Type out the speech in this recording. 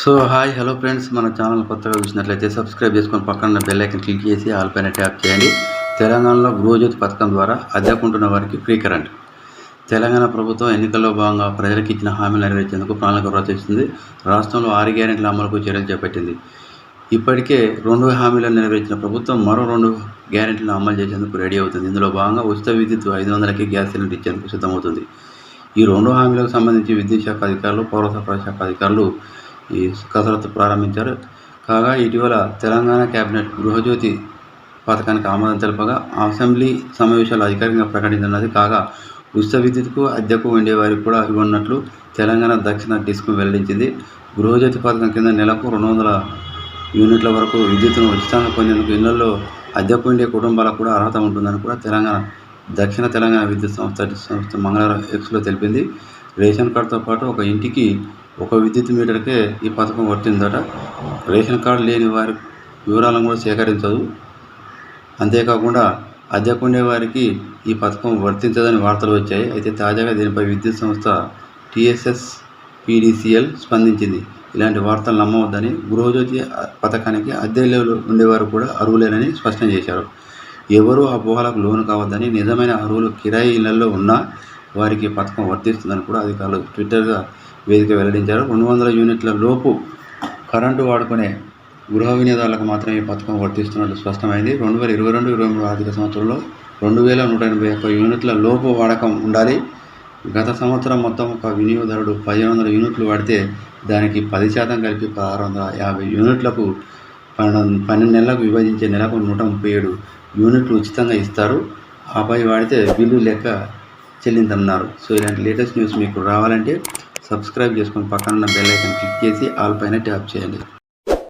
So hi hello friends. మన channel కొత్తగా చూసినట్లయితే సబ్స్క్రైబ్ చేసుకొని పక్కన బెల్లైకన్ క్లిక్ చేసి ఆల్ పైన ట్యాప్ చేయండి. తెలంగాణలో గృహజ్యోతి పథకం ద్వారా అద్దెకుంటున్న వారికి ఫ్రీ కరెంట్. తెలంగాణ ప్రభుత్వం ఎన్నికల్లో భాగంగా ప్రజలకు ఇచ్చిన హామీలు నెరవేర్చేందుకు ప్రణాళిక ప్రవర్తిస్తుంది రాష్ట్రంలో ఆరు గ్యారెంటీల అమలుకు చర్యలు చేపట్టింది. ఇప్పటికే రెండు హామీలను నెరవేర్చిన ప్రభుత్వం మరో రెండు గ్యారెంటీలను అమలు చేసేందుకు రెడీ అవుతుంది. ఇందులో భాగంగా ఉచిత విద్యుత్ ఐదు వందలకి గ్యాస్ సిలిండర్ ఇచ్చేందుకు సిద్ధమవుతుంది. ఈ రెండు హామీలకు సంబంధించి విద్యుత్ శాఖ అధికారులు పౌర సరఫరా శాఖ అధికారులు ఈ కసరత్తు ప్రారంభించారు. కాగా ఇటీవల తెలంగాణ కేబినెట్ గృహజ్యోతి పథకానికి ఆమోదం తెలపగా అసెంబ్లీ సమావేశాలు అధికారికంగా ప్రకటించినది కాగా ఉచిత విద్యుత్కు అద్దెకు ఉండే వారికి కూడా ఇవ్వనున్నట్లు తెలంగాణ దక్షిణ డిస్క్ వెల్లడించింది. గృహజ్యోతి పథకం కింద నెలకు రెండు వందల యూనిట్ల వరకు విద్యుత్తును ఉచితంగా పొందేందుకు ఇళ్ళలో అద్దెకు ఉండే కుటుంబాలకు కూడా అర్హత ఉంటుందని కూడా తెలంగాణ దక్షిణ తెలంగాణ విద్యుత్ సంస్థ సంస్థ మంగళవారం ఎక్స్లో తెలిపింది. రేషన్ కార్డుతో పాటు ఒక ఇంటికి ఒక విద్యుత్ మీటర్కే ఈ పథకం వర్తిందట. రేషన్ కార్డు లేని వారి వివరాలను కూడా సేకరించదు. అంతేకాకుండా అద్దెకుండే వారికి ఈ పథకం వర్తించదని వార్తలు వచ్చాయి. అయితే తాజాగా దీనిపై విద్యుత్ సంస్థ టీఎస్ఎస్ పీడీసీఎల్ స్పందించింది. ఇలాంటి వార్తలు నమ్మవద్దని గృహజ్యోతి పథకానికి అద్దెలో ఉండేవారు కూడా అర్హులేనని స్పష్టం చేశారు. ఎవరూ ఆ లోను కావద్దని నిజమైన అర్హులు కిరాయి ఇళ్ళలో ఉన్నా వారికి పథకం వర్తిస్తుందని కూడా అధికారులు ట్విట్టర్గా వేదిక వెల్లడించారు. రెండు వందల యూనిట్ల లోపు కరెంటు వాడుకునే గృహ వినియోగదారులకు మాత్రమే ఈ పథకం వర్తిస్తున్నట్లు స్పష్టమైంది. రెండు వేల ఇరవై రెండు ఇరవై మూడు ఆర్థిక సంవత్సరంలో రెండు వేల నూట ఎనభై ఒక్క యూనిట్ల లోపు వాడకం ఉండాలి. గత సంవత్సరం మొత్తం ఒక వినియోగదారుడు పదిహేను వందల యూనిట్లు వాడితే దానికి పది శాతం కలిపి పదహారు వందల యాభై యూనిట్లకు పన్నెండు పన్నెండు నెలలకు విభజించే నెలకు నూట ముప్పై ఏడు యూనిట్లు ఉచితంగా ఇస్తారు. ఆపై వాడితే బిల్లు లెక్క చెల్లిందన్నారు. సో ఇలాంటి లేటెస్ట్ న్యూస్ మీకు రావాలంటే సబ్స్క్రైబ్ చేసుకొని పక్కన ఉన్న బెల్ ఐకన్ క్లిక్ చేసి ఆల్ పైన ట్యాప్ చేయండి.